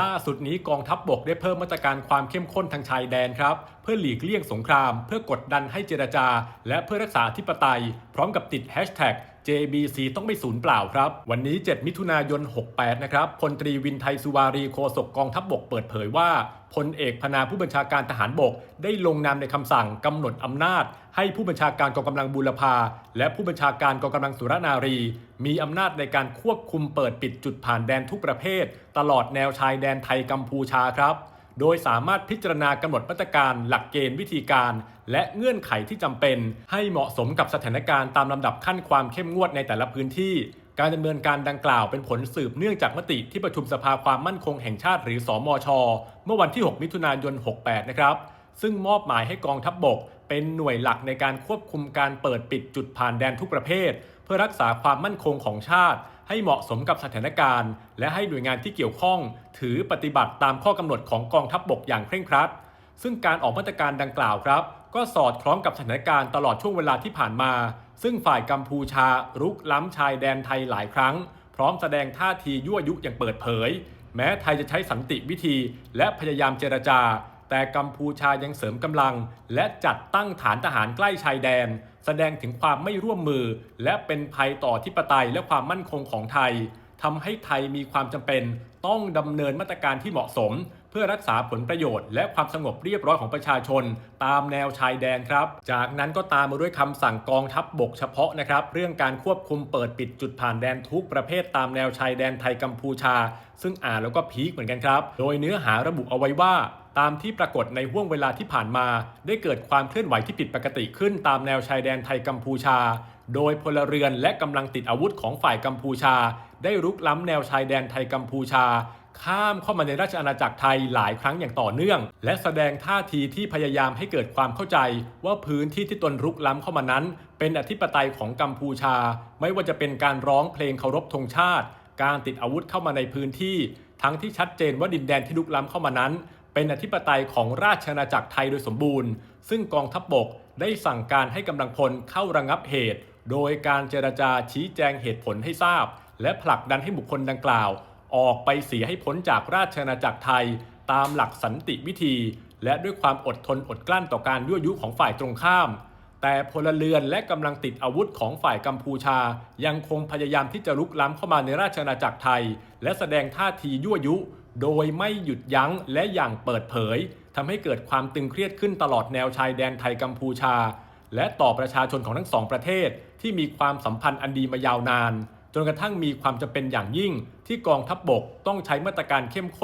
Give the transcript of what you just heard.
ล่าสุดนี้กองทัพบบกได้เพิ่มมาตรการความเข้มข้นทางชายแดนครับ เพื่อหลีกเลี่ยงสงคราม เพื่อกดดันให้เจรจา และเพื่อรักษาธิปไตย พร้อมกับติดแฮชแท็ก JBC ต้องไม่สูญเปล่าครับ วันนี้ 7 มิถุนายน 68 นะครับพลตรีวินไทยสุวารีโฆษกกองทัพบบกเปิดเผยว่าพลเอกพนาผู้บัญชาการทหารบก ได้ลงนามในคำสั่งกำหนดอำนาจ ให้ผู้บัญชาการกองกำลังบูรพา และผู้บัญชาการกองกำลังสุรนารี มีอำนาจในการควบคุมเปิดปิดจุดผ่านแดนทุกประเภท ตลอดแนวชายแดนไทยกัมพูชาครับ โดยสามารถพิจารณากำหนดมาตรการหลักเกณฑ์วิธีการ และเงื่อนไขที่จำเป็น ให้เหมาะสมกับสถานการณ์ตามลำดับขั้นความเข้มงวดในแต่ละพื้นที่ การดำเนินการดังกล่าวเป็นผลสืบเนื่องจากมติที่ประชุมสภาความมั่นคงแห่งชาติหรือสอมชเมื่อวันที่ 6 มิถุนายน 68 นะครับ ซึ่งมอบหมายให้กองทัพบบก เป็นหน่วยหลักในการควบคุมการเปิดปิดจุดผ่านแดนทุกประเภท เพื่อรักษาความมั่นคงของชาติ ให้เหมาะสมกับสถานการณ์ และให้หน่วยงานที่เกี่ยวข้อง ถือปฏิบัติตามข้อกำหนดของกองทัพบบกอย่างเคร่งครัด ซึ่งการออกมาตรการดังกล่าวครับ ก็สอดคล้องกับสถานการณ์ตลอดช่วงเวลาที่ผ่านมา ซึ่งฝ่ายกัมพูชารุกล้ำชายแดนไทยหลายครั้ง พร้อมแสดงท่าทียั่วยุอย่างเปิดเผย แม้ไทยจะใช้สันติวิธี และพยายามเจรจา แต่กัมพูชายังเสริมกำลัง และจัดตั้งฐานทหารใกล้ชายแดน แสดงถึงความไม่ร่วมมือ และเป็นภัยต่อทิปไตยและความมั่นคงของไทยทำให้ไทยมีความจำเป็น ต้องดำเนินมาตรการที่เหมาะสม เพื่อรักษาผลประโยชน์และความสงบเรียบร้อยของประชาชน ตามแนวชายแดนครับ จากนั้นก็ตามมาด้วยคำสั่งกองทัพบบกเฉพาะนะครับ เรื่องการควบคุมเปิดปิดจุดผ่านแดนทุกประเภทตามแนวชายแดนไทยกัมพูชา ซึ่งอ่านแล้วก็พีคเหมือนกันครับ โดยเนื้อหาระบุเอาไว้ว่า ตามที่ปรากฏในห่วงเวลาที่ผ่านมา ได้เกิดความเคลื่อนไหวที่ผิดปกติขึ้นตามแนวชายแดนไทยกัมพูชา โดยพลเรือนและกำลังติดอาวุธของฝ่ายกัมพูชา ได้รุกล้ำแนวชายแดนไทยกัมพูชา ข้ามเข้ามาในราชอาณาจักรไทยหลายครั้งอย่างต่อเนื่อง และแสดงท่าทีที่พยายามให้เกิดความเข้าใจ ว่าพื้นที่ที่ตนรุกล้ำเข้ามานั้น เป็นอธิปไตยของกัมพูชา ไม่ว่าจะเป็นการร้องเพลงเคารพธงชาติ การติดอาวุธเข้ามาในพื้นที่ ทั้งที่ชัดเจนว่าดินแดนที่ลุกล้ำเข้ามานั้น เป็นอธิปไตยของราชอาณาจักรไทยโดยสมบูรณ์ ซึ่งกองทัพบบกได้สั่งการให้กำลังพลเข้าระงับเหตุ โดยการเจรจาชี้แจงเหตุผลให้ทราบ และผลักดันให้บุคคลดังกล่าว ออกไปเสียให้พ้นจากราชอาณาจักรไทย ตามหลักสันติวิธี และด้วยความอดทนอดกลั้นต่อการยั่วยุของฝ่ายตรงข้าม แต่พลเรือนและกำลังติดอาวุธของฝ่ายกัมพูชา ยังคงพยายามที่จะลุกล้ำเข้ามาในราชอาณาจักรไทย และแสดงท่าทียั่วยุ โดยไม่หยุดยั้งและอย่างเปิดเผยทำให้เกิดความตึงเครียดขึ้นตลอดแนวชายแดนไทยกัมพูชา และต่อประชาชนของทั้งสองประเทศ ที่มีความสัมพันธ์อันดีมายาวนาน จนกระทั่งมีความจำเป็นอย่างยิ่งที่กองทัพบบกต้องใช้มาตรการเข้มข้น